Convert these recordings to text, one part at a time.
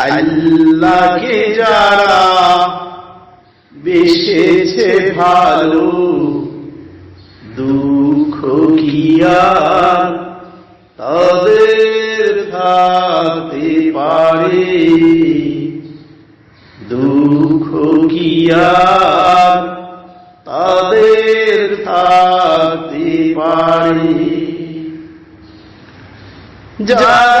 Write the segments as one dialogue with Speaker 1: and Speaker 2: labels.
Speaker 1: আল্লাহকে যারা বেসেছে ভালো, দুঃখ কি আর তাদের থাকতে পারে? দুঃখ কি আর তাদের থাকতে পারে? যারা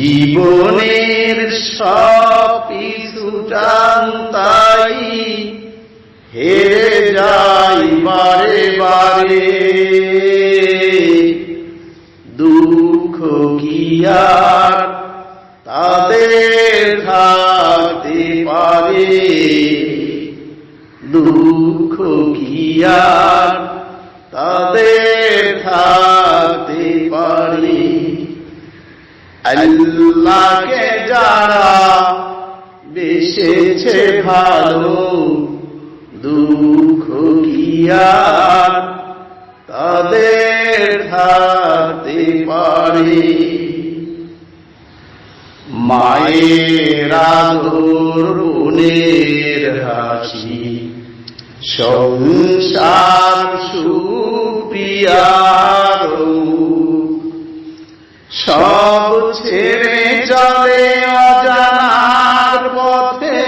Speaker 1: জীবনের সব তাই হেরে যাই বারে বারে। দুঃখ আর তাদের থাকতে পারে? দুঃখ আর তাদের থাকতে আল্লাহকে যারা বেসেছে ভালো দুঃখ তাদের থাকতে পারে? মায়ের আদর বোনের হাসি সংসার সুপিয়ারো ছেড়ে চলে অজানার পথে।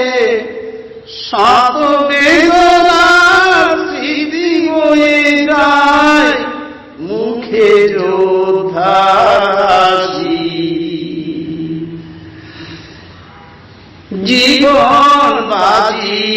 Speaker 1: শত বেদনার স্মৃতি বয়ে যায় মুখে যোদ্ধাসি জীবন বাজি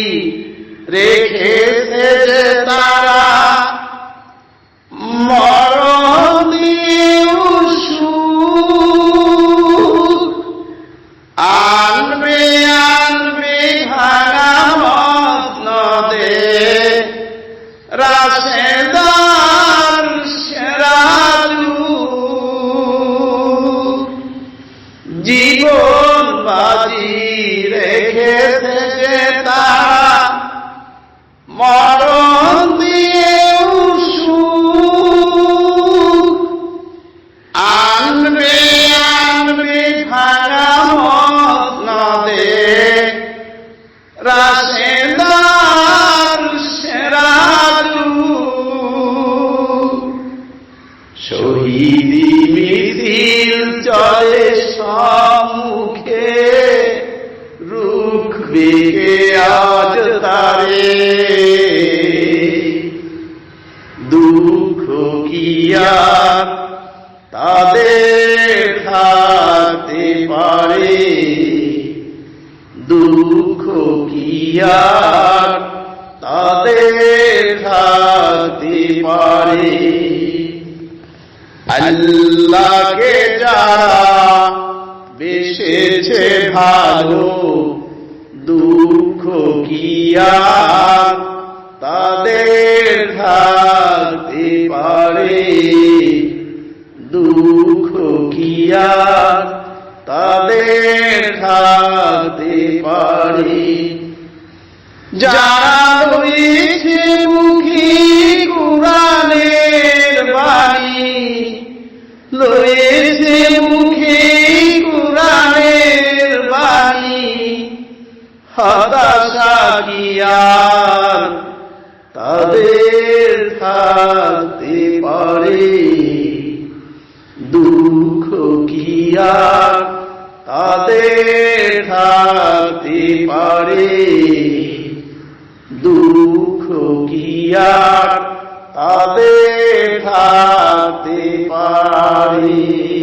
Speaker 1: রাশেদার সেরালু শহীদি মিছিল চলে সম্মুখে রুখ আজ তারে। দুঃখ কি আর তাদের আর তাদের থাকতে পারে। আল্লাহকে যারা বেসেছে ভালো, দুঃখ কি আর? তাদের থাকতে পারে। দুঃখ কি তাদের থাকতে পারে। যারা রয়েছে মুখী কোরআনের বাণী। রয়েছে মুখে কোরআনের বাণী। হতাশা আর তাদের থাকতে পারে? দুঃখ কি তাদের থাকতে পারে? কি আর তাদের থাকতে পারে।